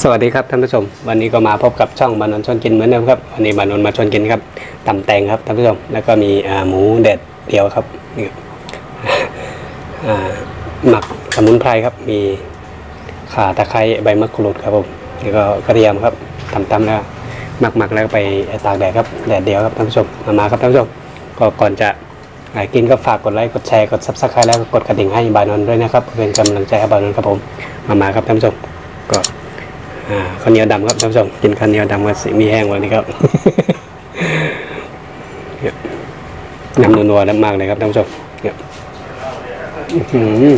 สวัสดีครับท่านผู้ชม วันนี้ก็มาพบกับช่องบานนชวนกินเหมือนเดิมครับวันนี้บานนมาชวนกินครับตำแตงครับท่านผู้ชมแล้วก็มีหมูเด็ดเดียวครับนี่ครับหมักสมุนไพรครับ มีข่าตะไคร้ใบมะกรูดครับผมแล้วก็กระเทียมครับตำๆแล้วหมักหมักๆแล้วไปตากแดดครับแดดเดียวครับท่านผู้ชมมามาครับท่านผู้ชมก็ก่อนจะกินก็ฝากกดไลค์กดแชร์กดซับสไครต์แล้วก็กดกระดิ่งให้บานนด้วยนะครับเพื่อเป็นกำลังใจให้บานนครับผมมามาครับท่านผู้ชม ก็ข้าวเหนียวดำครับท่านผู้ชมกินข้าวเหนียวดำกับสีมีแห้งวันนี้ครับน้ำนัวๆมากเลยครับท่านผู้ชมเนี่ยอื้อหือ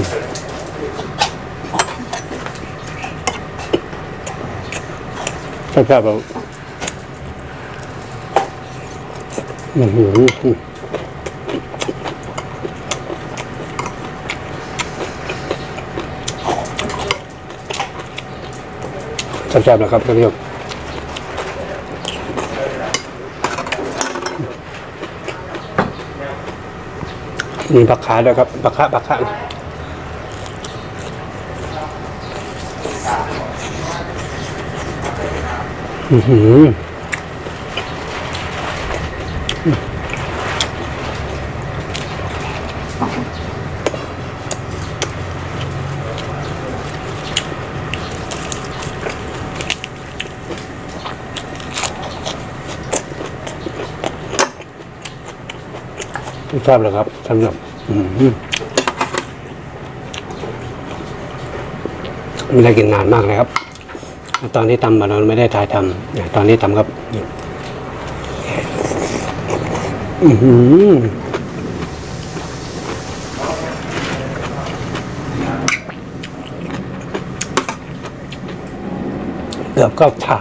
ครับผมอือหือ แซ่บๆนะครับท่านผู้ชมมีผักขาด้วยครับผักขาผักขาอือหือ ชอบเลยครับท่านผู้ชมอือหือไม่ได้กินนานมากเลยครับ ตอนที่ทำบานอนไม่ได้ถ่ายทำเนี่ยตอนนี้ทำครับอือเกือบก็ผ่า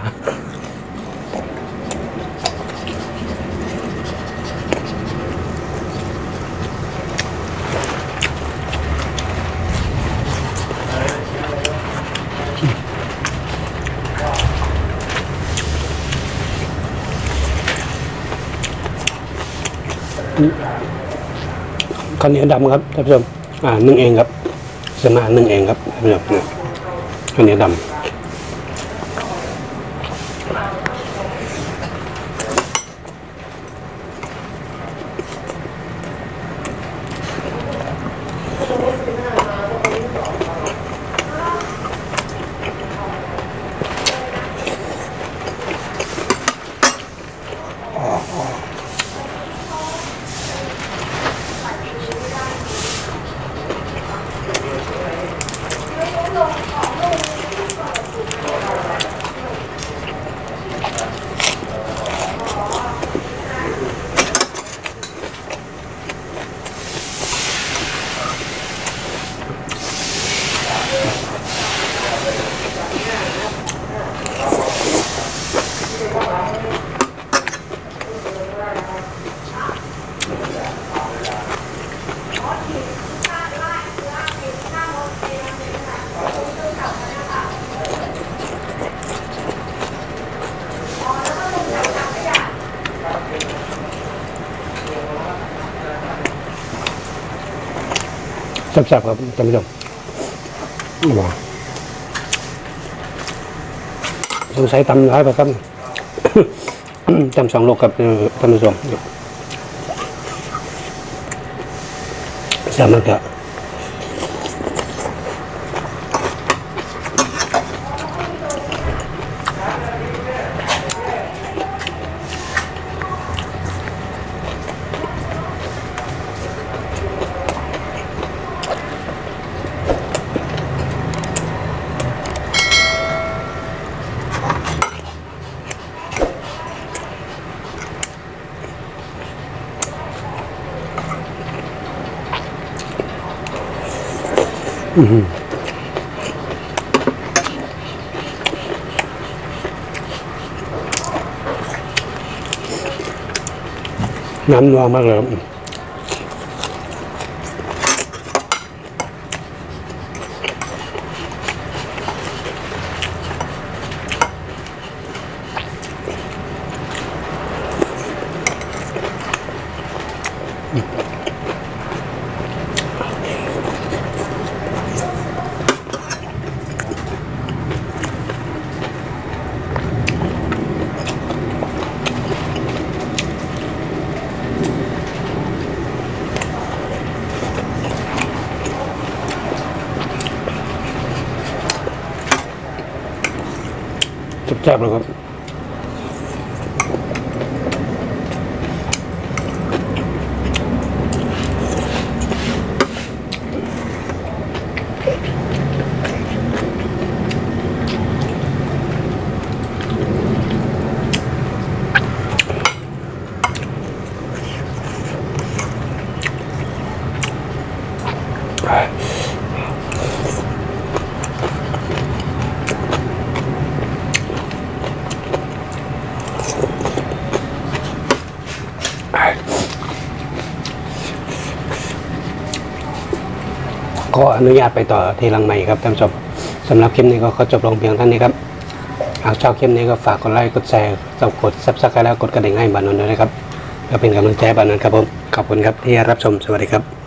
ข้าวเหนียวดำครับท่านผู้ชมอ่านึ่งเองครับสนานึ่งเองครับท่านผู้ชมเนี่ยข้าวเหนียวดำ แซ่บๆครับท่านผู้ชมว้าวสงสัยตำร้ายไปครับตำสองโลกครับท่านผู้ชมแซ่บมากครับ น้ำนัวมากเลยครั。 แซ่บๆเลยครับ ออนุญาตไปต่อที่ลังใหม่ครับท่านผู้ชมสำหรับคลิปนี้ก็ขอจบลงเพียงเท่านี้ครับหากชอบคลิปนี้ก็ฝากกดไลค์กดแชร์กดซับสไครต์แล้วกดกระดิ่งให้บานนท์ด้วยนะครับก็เป็นกำลังใจบานนท์ครับผมขอบคุณครับที่รับชมสวัสดีครับ